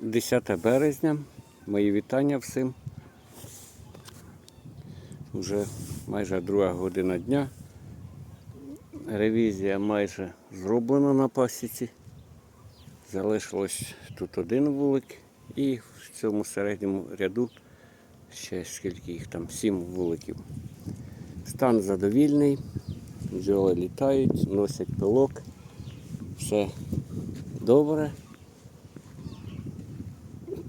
10 березня. Мої вітання всім. Уже майже друга година дня. Ревізія майже зроблена на пасіці. Залишилось тут один вулик і в цьому середньому ряду ще скільки їх там, сім вуликів. Стан задовільний, бджоли літають, носять пилок. Все добре.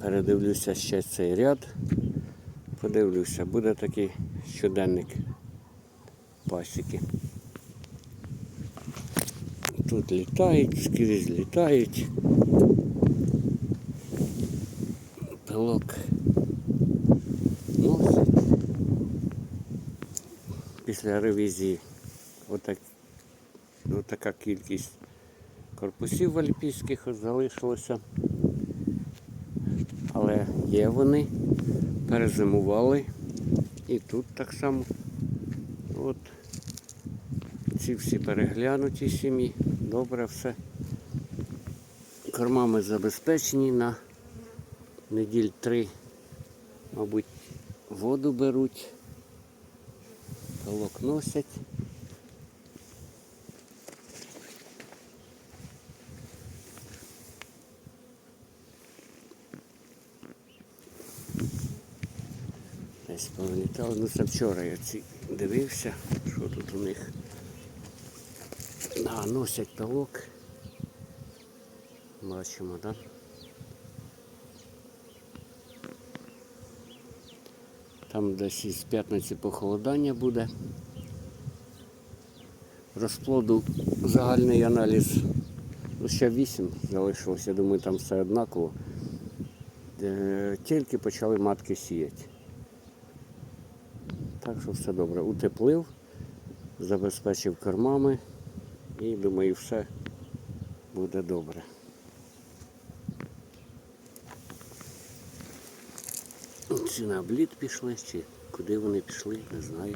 Передивлюся ще цей ряд. Подивлюся, буде такий щоденник пасіки. Тут літають, скрізь літають. Пилок носить. Після ревізії отак, отака кількість корпусів альпійських залишилося. Але є вони, перезимували. І тут так само. От ці всі переглянуті сім'ї. Добре все. Кормами забезпечені на неділь три, мабуть, воду беруть, пилок носять. Десь повилітали. Ну це вчора я ці дивився, що тут у них. Да, носять пилок. Бачимо, так? Да? Там десь із п'ятниці похолодання буде. Розплоду загальний аналіз. Ну, ще 8 залишилось, я думаю, там все однаково. Тільки почали матки сіяти. Так що все добре. Утеплив, забезпечив кормами і думаю, все буде добре. Чи на обліт пішли, чи куди вони пішли, не знаю.